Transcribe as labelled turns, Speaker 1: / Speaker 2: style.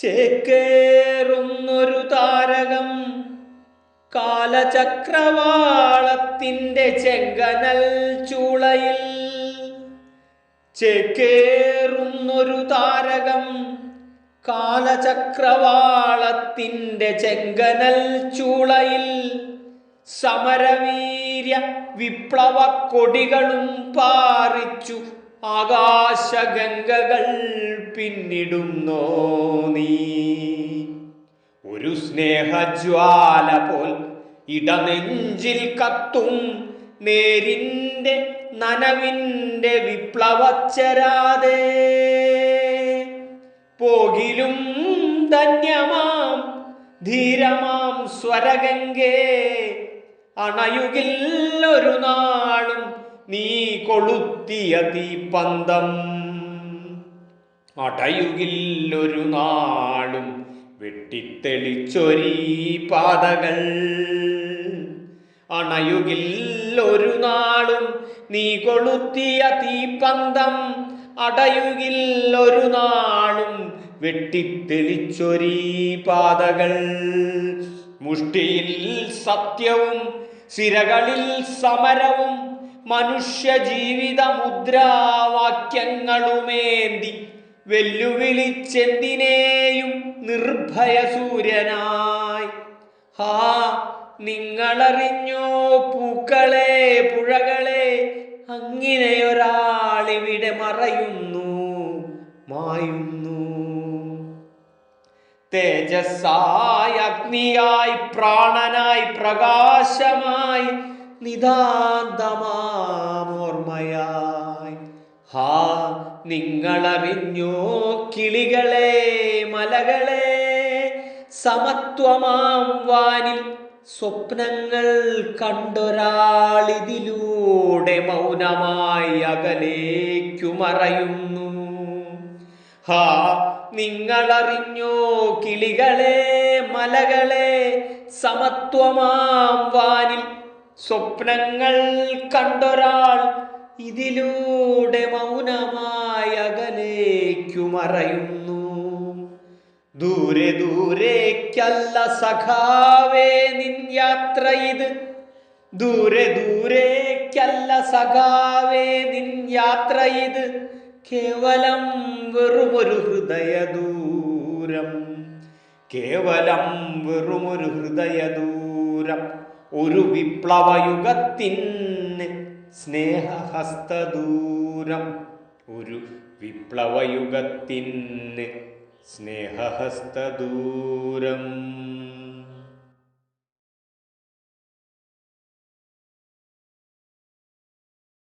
Speaker 1: ചേക്കേറുന്നൊരു താരകം കാലചക്രവാളത്തിന്റെ ചെങ്കനൽ ചൂളയിൽ. ചേക്കേറുന്നൊരു താരകം കാലചക്രവാളത്തിന്റെ ചെങ്കനൽ ചൂളയിൽ. സമരവീര്യ വിപ്ലവ കൊടികളും പാറിച്ചു ആകാശഗംഗകൾ പിന്നിടുന്നോ നീ? ഒരു സ്നേഹജ്വാല പോൽ ഇടനെഞ്ചിൽ കത്തും നേരിന്റെ നനവിന്റെ വിപ്ലവച്ചരാതെ. പോകിലും ധന്യമാം ധീരമാം സ്വരഗംഗേ അണയുകിൽ ഒരു നാളും നീ കൊളുത്തിയ തീപ്പന്തം. അടയുകിൽ ഒരു നാളും വെട്ടിത്തെളിച്ചൊരീ പാതകൾ. അണയുകിൽ ഒരു നാളും നീ കൊളുത്തിയ തീപ്പന്തം. അടയുകിൽ ഒരു നാളും വെട്ടിത്തെളിച്ചൊരീ പാതകൾ. മുഷ്ടിയിൽ സത്യവും സിരകളിൽ സമരവും മനുഷ്യ ജീവിത മുദ്രാവാക്യങ്ങളുമേന്തി വെല്ലുവിളിച്ചെന്തിനേയും നിർഭയ സൂര്യനായി ഹാ നിങ്ങളറിഞ്ഞോ പൂക്കളെ പുഴകളെ? അങ്ങനെയൊരാളിവിടെ മറയുന്നു മായുന്നു. തേജസ്സായി അഗ്നിയായി പ്രാണനായി പ്രകാശമായി നിതാന്തമാമോർമ്മയായി. ഹാ നിങ്ങളറിഞ്ഞോ കിളികളെ മലകളെ? സമത്വമാം വാനിൽ സ്വപ്നങ്ങൾ കണ്ടൊരാളിതിലൂടെ മൗനമായി അകലേക്കു മറയുന്നു. ഹാ നിങ്ങളറിഞ്ഞോ കിളികളെ മലകളെ? സമത്വമാം വാനിൽ സ്വപ്നങ്ങൾ കണ്ടൊരാൾ ഇതിലൂടെ മൗനമായ അകലേക്കു മറയുന്നു. ദൂരെ ദൂരേക്കല്ല സഖാവേ നിൻ യാത്ര ഇത്. ദൂരെ ദൂരേക്കല്ല സഖാവേ നിൻ യാത്ര ഇത്. കേവലം വെറുമൊരു ഹൃദയ ദൂരം. കേവലം വെറുമൊരു ഹൃദയദൂരം ഒരു വിപ്ലവയുഗത്തിന് സ്നേഹഹസ്തദൂരം. ഒരു വിപ്ലവയുഗത്തിന് സ്നേഹഹസ്തദൂരം.